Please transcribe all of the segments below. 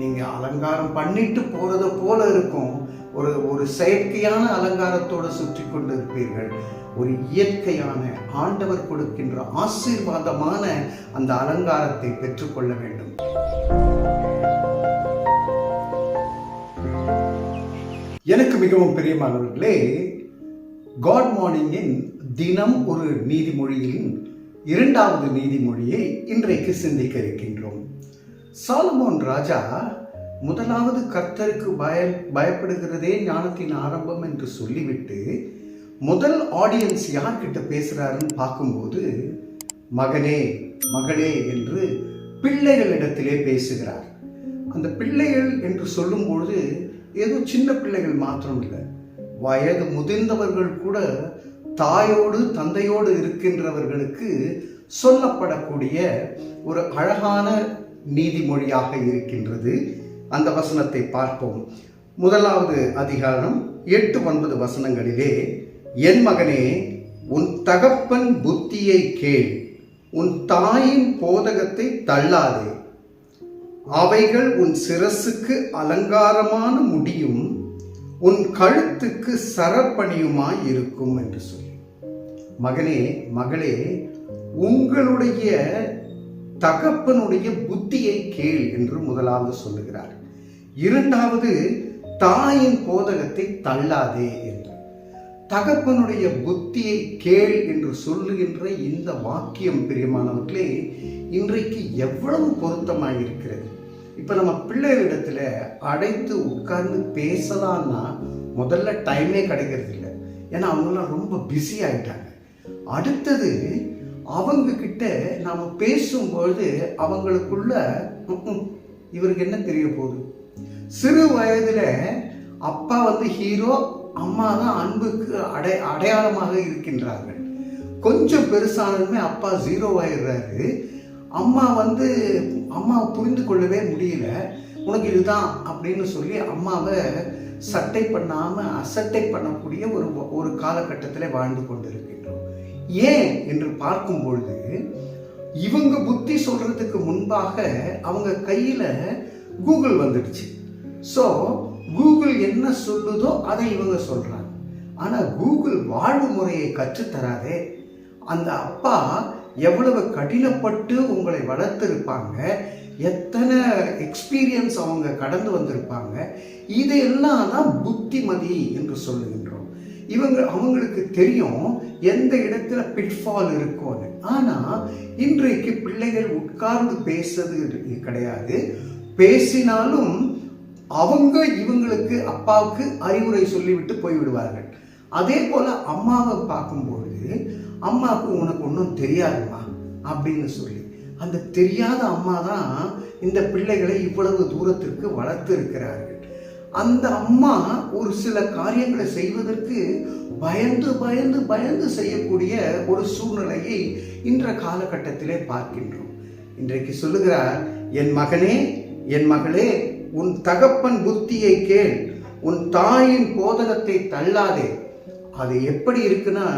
நீங்க அலங்காரம் பண்ணிட்டு போறது போல இருக்கும். ஒரு ஒரு செயற்கையான அலங்காரத்தோடு சுற்றி கொண்டு இருப்பீர்கள் ஒரு இயற்கையான ஆண்டவர் கொடுக்கின்ற ஆசீர்வாதமான அந்த அலங்காரத்தை பெற்றுக்கொள்ள வேண்டும். எனக்கு மிகவும் பிரியமானவர்களே காட் மார்னிங்கின் தினம் ஒரு நீதிமொழியின் இரண்டாவது நீதிமொழியை இன்றைக்கு சிந்திக்க இருக்கின்றோம். சாலமோன் ராஜா முதலாவது கர்த்தருக்கு பய பயப்படுகிறதே ஞானத்தின் ஆரம்பம் என்று சொல்லிவிட்டு முதல் ஆடியன்ஸ் யார்கிட்ட பேசுகிறாருன்னு பார்க்கும்போது மகனே மகளே என்று பிள்ளைகளிடத்திலே பேசுகிறார். அந்த பிள்ளைகள் என்று சொல்லும்பொழுது ஏதோ சின்ன பிள்ளைகள் மாத்திரம் இல்லை வயது முதிர்ந்தவர்கள் கூட தாயோடு தந்தையோடு இருக்கின்றவர்களுக்கு சொல்லப்படக்கூடிய ஒரு அழகான நீதிமொழியாக இருக்கின்றது. அந்த வசனத்தை பார்ப்போம். முதலாவது அதிகாரம் எட்டு ஒன்பது வசனங்களிலே என் மகனே உன் தகப்பன் புத்தியை கேள். உன் தாயின் போதகத்தை தள்ளாதே. அவைகள் உன் சிரசுக்கு அலங்காரமான முடியும். உன் கழுத்துக்கு சரப்பணியுமாய் இருக்கும் என்று சொல்லி. மகனே மகளே உங்களுடைய தகப்பனுடைய புத்தியை கேள் என்று முதலாவது சொல்லுகிறார். இரண்டாவது தாயின் போதகத்தை தள்ளாதே என்று. தகப்பனுடைய புத்தியை கேள் என்று சொல்லுகின்ற இந்த வாக்கியம் பிரியமானவர்களே இன்றைக்கு எவ்வளவு பொருத்தமாக இருக்கிறது இப்போ நம்ம பிள்ளைகளிடத்துல அடைத்து உட்கார்ந்து பேசலாம்னா முதல்ல டைமே கிடைக்கிறது இல்லை ஏன்னா அவங்களாம் ரொம்ப பிஸி ஆயிட்டாங்க. அடுத்தது அவங்க கிட்ட நாம் பேசும்பொழுது அவங்களுக்குள்ள இவருக்கு என்ன தெரிய போகுது? சிறு வயதில் அப்பா வந்து ஹீரோ அம்மா தான் அன்புக்கு அடை அடையாளமாக இருக்கின்றார்கள். கொஞ்சம் பெருசானதுமே அப்பா ஜீரோ ஆயிடுறாரு. அம்மா வந்து அம்மாவை புரிந்து கொள்ளவே முடியல. உனக்கு இதுதான் அப்படின்னு சொல்லி அம்மாவை சட்டை பண்ணாமல் அசட்டை பண்ணக்கூடிய ஒரு ஒரு காலகட்டத்தில் வாழ்ந்து கொண்டிருக்கின்றோம். ஏன் என்று பார்க்கும் பொழுது இவங்க புத்தி சொல்றதுக்கு முன்பாக அவங்க கையில கூகுள் வந்துடுச்சு. ஸோ கூகுள் என்ன சொல்லுதோ அதை இவங்க சொல்றாங்க. ஆனா கூகுள் வாழ்வு முறையை கற்றுத்தராதே. அந்த அப்பா எவ்வளவு கடினப்பட்டு உங்களை வளர்த்திருப்பாங்க எத்தனை எக்ஸ்பீரியன்ஸ் அவங்க கடந்து வந்திருப்பாங்க இதையெல்லாம் தான் புத்திமதி என்று சொல்லுங்க இவங்க அவங்களுக்கு தெரியும் எந்த இடத்துல பிட்ஃபால் இருக்கும்னு. ஆனா இன்றைக்கு பிள்ளைகள் உட்கார்ந்து பேசுறது கிடையாது. பேசினாலும் அவங்க இவங்களுக்கு அப்பாவுக்கு அறிவுரை சொல்லிவிட்டு போய்விடுவார்கள். அதே போல அம்மாவை பார்க்கும்பொழுது அம்மாவுக்கு உனக்கு ஒன்றும் தெரியாதுமா? அப்படின்னு சொல்லி. அந்த தெரியாத அம்மா தான் இந்த பிள்ளைகளை இவ்வளவு தூரத்திற்கு வளர்த்து இருக்கிறார்கள் அந்த அம்மா ஒரு சில காரியங்களை செய்வதற்கு பயந்து பயந்து பயந்து செய்யக்கூடிய ஒரு சூழ்நிலையை இன்ற காலகட்டத்திலே பார்க்கின்றோம். இன்றைக்கு சொல்லுகிறார் என் மகனே என் மகளே உன் தகப்பன் புத்தியை கேள். உன் தாயின் போதகத்தை தள்ளாதே. அது எப்படி இருக்குன்னா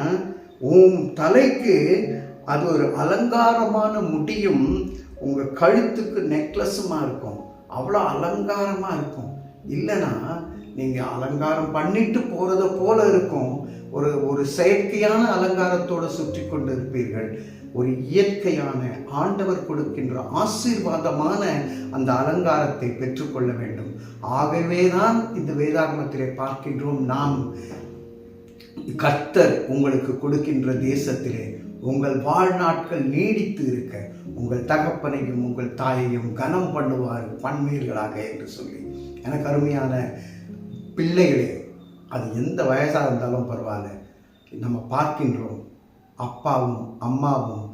உன் தலைக்கு அது ஒரு அலங்காரமான முடியும். உங்க கழுத்துக்கு நெக்லஸுமா இருக்கும். அவ்வளோ அலங்காரமா இருக்கும். இல்லைன்னா நீங்கள் அலங்காரம் பண்ணிட்டு போகிறத போல இருக்கும். ஒரு ஒரு செயற்கையான அலங்காரத்தோடு சுற்றி கொண்டு இருப்பீர்கள் ஒரு இயற்கையான ஆண்டவர் கொடுக்கின்ற ஆசீர்வாதமான அந்த அலங்காரத்தை பெற்றுக்கொள்ள வேண்டும். ஆகவேதான் இந்த வேதாகமத்திலே பார்க்கின்றோம் நாம். கர்த்தர் உங்களுக்கு கொடுக்கின்ற தேசத்திலே உங்கள் வாழ்நாட்கள் நீடித்து இருக்க உங்கள் தகப்பனையும் உங்கள் தாயையும் கனம் பண்ணுவார் பண்பீர்களாக என்று சொல்லி. எனக்கு அருமையான பிள்ளைகளே அது எந்த வயசாக இருந்தாலும் பரவாயில்ல. நம்ம பார்க்கின்றோம் அப்பாவும் அம்மாவும்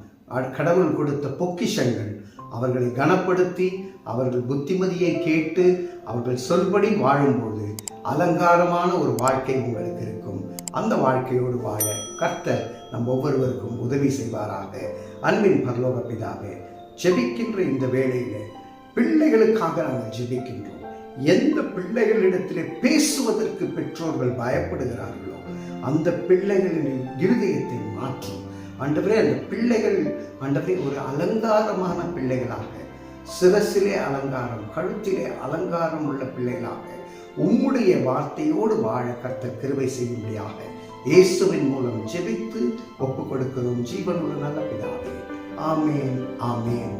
கடவுள் கொடுத்த பொக்கிஷங்கள். அவர்களை கனப்படுத்தி அவர்கள் புத்திமதியை கேட்டு அவர்கள் சொல்படி வாழும்போது அலங்காரமான ஒரு வாழ்க்கை உங்களுக்கு இருக்கும். அந்த வாழ்க்கையோடு வாழ கர்த்தர் நம் ஒவ்வொருவருக்கும் உதவி செய்வாராக. அன்பின் பரலோக பிதாவே ஜெபிக்கின்ற இந்த வேளையில் பிள்ளைகளுக்காக நாங்கள் ஜெபிக்கின்றோம். எந்த பிள்ளைகளிடத்திலே பேசுவதற்கு பெற்றோர்கள் பயப்படுகிறார்களோ அந்த பிள்ளைகளின் இருதயத்தை மாற்றும் ஆண்டவரே அந்த பிள்ளைகள் ஆண்டவரே ஒரு அலங்காரமான பிள்ளைகளாக சிரசிலே அலங்காரம் கழுத்திலே அலங்காரம் உள்ள பிள்ளைகளாக உம்முடைய வார்த்தையோடு வாழ கர்த்த கிருவை செய்யும்படியாக இயேசுவின் மூலம் ஜெபித்து ஒப்புக் கொடுக்கிறோம் ஜீவனுள்ள நல்ல பிதாவே. ஆமேன் ஆமேன்.